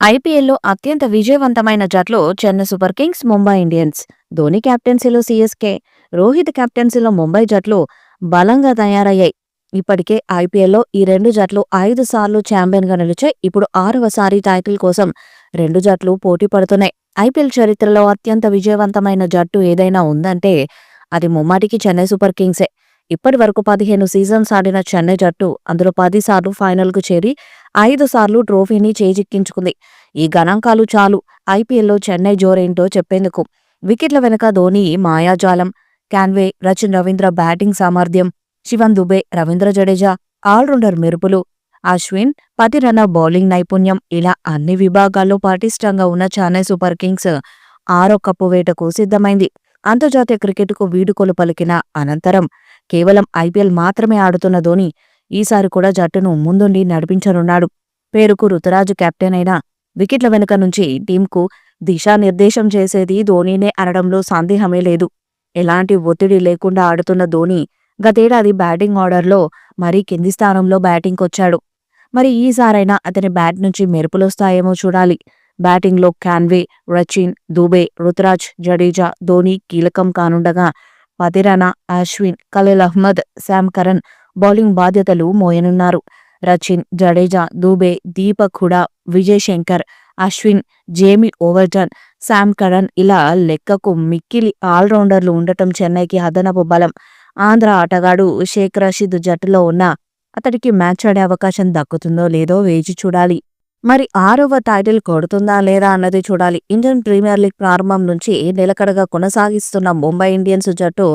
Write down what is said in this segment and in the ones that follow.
ఐపీఎల్లో అత్యంత విజయవంతమైన జట్లు Chennai Super Kings Mumbai Indians. Dhoni కెప్టెన్సీలో CSK Rohit కెప్టెన్సీలో ముంబై జట్లు బలంగా తయారయ్యాయి. ఇప్పటికే ఐపీఎల్లో ఈ రెండు జట్లు ఐదు సార్లు ఛాంపియన్గా నిలిచాయి. ఇప్పుడు ఆరవసారి టైటిల్ కోసం రెండు జట్లు పోటీ పడుతున్నాయి. ఐపీఎల్ చరిత్రలో అత్యంత విజయవంతమైన జట్టు ఏదైనా ఉందంటే అది ముమ్మాటికి చెన్నై సూపర్ కింగ్సే. ఇప్పటి వరకు పదిహేను సీజన్స్ ఆడిన చెన్నై జట్టు అందులో పదిసార్లు ఫైనల్కు చేరి ఐదు సార్లు ట్రోఫీని చేజిక్కించుకుంది. ఈ గణాంకాలు చాలు. ఐపీఎల్లో చెన్నై జోరేంటో చెప్పేందుకు. వికెట్ల వెనుక ధోని మాయాజాలం. క్యాన్వే రచిన్ రవీంద్ర బ్యాటింగ్ సామర్థ్యం. శివన్ దుబే రవీంద్ర జడేజా ఆల్రౌండర్ మెరుపులు. అశ్విన్ పతిరన బౌలింగ్ నైపుణ్యం. ఇలా అన్ని విభాగాల్లో పటిష్టంగా ఉన్న చెన్నై సూపర్ కింగ్స్ ఆరో కప్పు వేటకు సిద్ధమైంది. అంతర్జాతీయ క్రికెట్కు వీడుకోలు పలికిన అనంతరం కేవలం ఐపీఎల్ మాత్రమే ఆడుతున్న ధోని ఈసారి కూడా జట్టును ముందుండి నడిపించనున్నాడు. పేరుకు రుతురాజు కెప్టెన్ అయినా వికెట్ల వెనుక నుంచి టీంకు దిశానిర్దేశం చేసేది ధోనీనే అనడంలో సందేహమే లేదు. ఎలాంటి ఒత్తిడి లేకుండా ఆడుతున్న ధోని గతేడాది బ్యాటింగ్ ఆర్డర్లో మరీ కింది స్థానంలో బ్యాటింగ్కొచ్చాడు. మరి ఈసారైనా అతని బ్యాట్ నుంచి మెరుపులొస్తాయేమో చూడాలి. బ్యాటింగ్లో క్యాన్వే రచిన్ దూబే రుతురాజ్ జడేజా ధోని కీలకం కానుండగా Pathirana Ashwin Khaleel Ahmed Sam Curran bowling బాధ్యతలు మోయనున్నారు. Rachin Jadeja Dube Deepak Hooda Vijay Shankar Ashwin Jamie Overton Sam Curran ఇలా లెక్కకు మిక్కిలి ఆల్రౌండర్లు ఉండటం చెన్నైకి అదనపు బలం. ఆంధ్ర ఆటగాడు షేక్ రషీద్ జట్టులో ఉన్న అతడికి మ్యాచ్ ఆడే అవకాశం దక్కుతుందో లేదో వేచి చూడాలి. మరి ఆరవ టైటిల్ కొడుతుందా లేదా అన్నది చూడాలి. ఇండియన్ ప్రీమియర్ లీగ్ ప్రారంభం నుంచి నిలకడగా కొనసాగిస్తున్న ముంబై ఇండియన్స్ జట్టు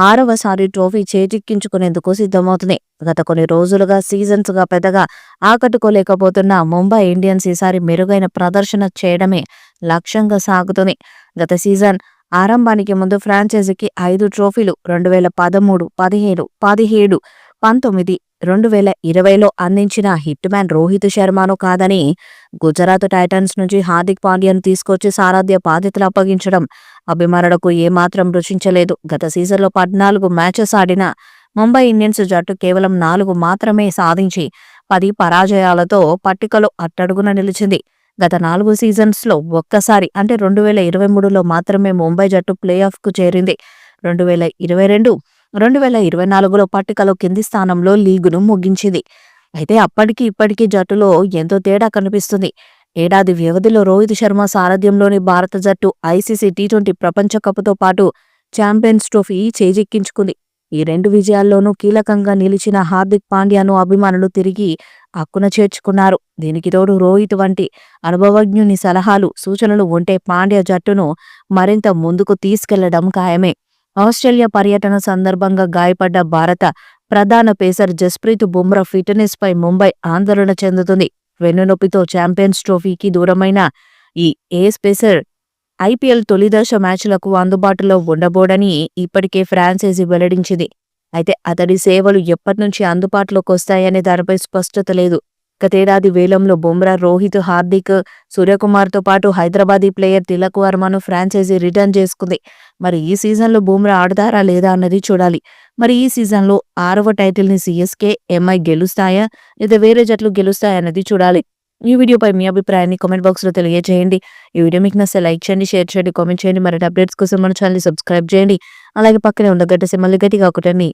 ఆరవసారి ట్రోఫీ చేజిక్కించుకునేందుకు సిద్ధమవుతుంది. గత కొన్ని రోజులుగా సీజన్స్గా పెద్దగా ఆకట్టుకోలేకపోతున్న ముంబై ఇండియన్స్ ఈసారి మెరుగైన ప్రదర్శన చేయడమే లక్ష్యంగా సాగుతుంది. గత సీజన్ ఆరంభానికి ముందు ఫ్రాంచైజీకి ఐదు ట్రోఫీలు రెండు వేల పదమూడు పదిహేను పదిహేడు పంతొమ్మిది రెండు వేల ఇరవైలో అందించిన హిట్ మ్యాన్ రోహిత్ శర్మను కాదని గుజరాత్ టైటన్స్ నుంచి హార్దిక్ పాండ్యాను తీసుకొచ్చి సారథ్య బాధ్యతలు అప్పగించడం అభిమానులకు ఏమాత్రం రుచించలేదు. గత సీజన్లో పద్నాలుగు మ్యాచెస్ ఆడిన ముంబై ఇండియన్స్ జట్టు కేవలం నాలుగు మాత్రమే సాధించి పది పరాజయాలతో పట్టికలో అట్టడుగున నిలిచింది. గత నాలుగు సీజన్స్లో ఒక్కసారి అంటే రెండు వేల ఇరవై మూడులో మాత్రమే ముంబై జట్టు ప్లే ఆఫ్కు చేరింది. రెండు వేల ఇరవై రెండు రెండు వేల ఇరవై నాలుగులో పట్టికలో కింది స్థానంలో లీగును ముగించింది. అయితే అప్పటికి ఇప్పటికీ జట్టులో ఎంతో తేడా కనిపిస్తుంది. ఏడాది వ్యవధిలో రోహిత్ శర్మ సారథ్యంలోని భారత జట్టు ఐసీసీ టీ ట్వంటీ ప్రపంచ కప్తో పాటు ఛాంపియన్స్ ట్రోఫీ చేజిక్కించుకుంది. ఈ రెండు విజయాల్లోనూ కీలకంగా నిలిచిన హార్దిక్ పాండ్యాను అభిమానులు తిరిగి హక్కున చేర్చుకున్నారు. దీనికి తోడు రోహిత్ వంటి అనుభవజ్ఞుని సలహాలు సూచనలు ఉంటే పాండ్య జట్టును మరింత ముందుకు తీసుకెళ్ళడం ఖాయమే. ఆస్ట్రేలియా పర్యటన సందర్భంగా గాయపడ్డ భారత ప్రధాన పేసర్ జస్ప్రీత్ బుమ్రా ఫిట్నెస్ పై ముంబై ఆందోళన చెందుతుంది. వెన్నునొప్పితో ఛాంపియన్స్ ట్రోఫీకి దూరమైన ఈ ఏస్ పేసర్ ఐపీఎల్ తొలిదశ మ్యాచ్లకు అందుబాటులో ఉండబోడని ఇప్పటికే ఫ్రాన్సైజీ వెల్లడించింది. అయితే అతడి సేవలు ఎప్పటినుంచి అందుబాటులోకి వస్తాయనే దానిపై స్పష్టత లేదు. గతేడాది వేలంలో బుమ్రా రోహిత్ హార్దిక్ సూర్యకుమార్తో పాటు హైదరాబాదీ ప్లేయర్ తిలక్ వర్మను ఫ్రాంచైజీ రిటర్న్ చేసుకుంది. మరి ఈ సీజన్లో బుమ్రా ఆడతారా లేదా అన్నది చూడాలి. మరి ఈ సీజన్లో ఆరవ టైటిల్ని సిఎస్కే ఎంఐ గెలుస్తాయా లేదా వేరే జట్లు గెలుస్తాయా అన్నది చూడాలి. ఈ వీడియోపై మీ అభిప్రాయాన్ని కామెంట్ బాక్స్లో తెలియజేయండి. ఈ వీడియో మీకు నచ్చితే లైక్ చేయండి షేర్ చేయండి కామెంట్ చేయండి. మరి అప్డేట్స్ కోసం మన ఛానల్ సబ్స్క్రైబ్ చేయండి. అలాగే పక్కనే ఉన్న గడ్డ సింహలు గట్టిగా ఒకటండి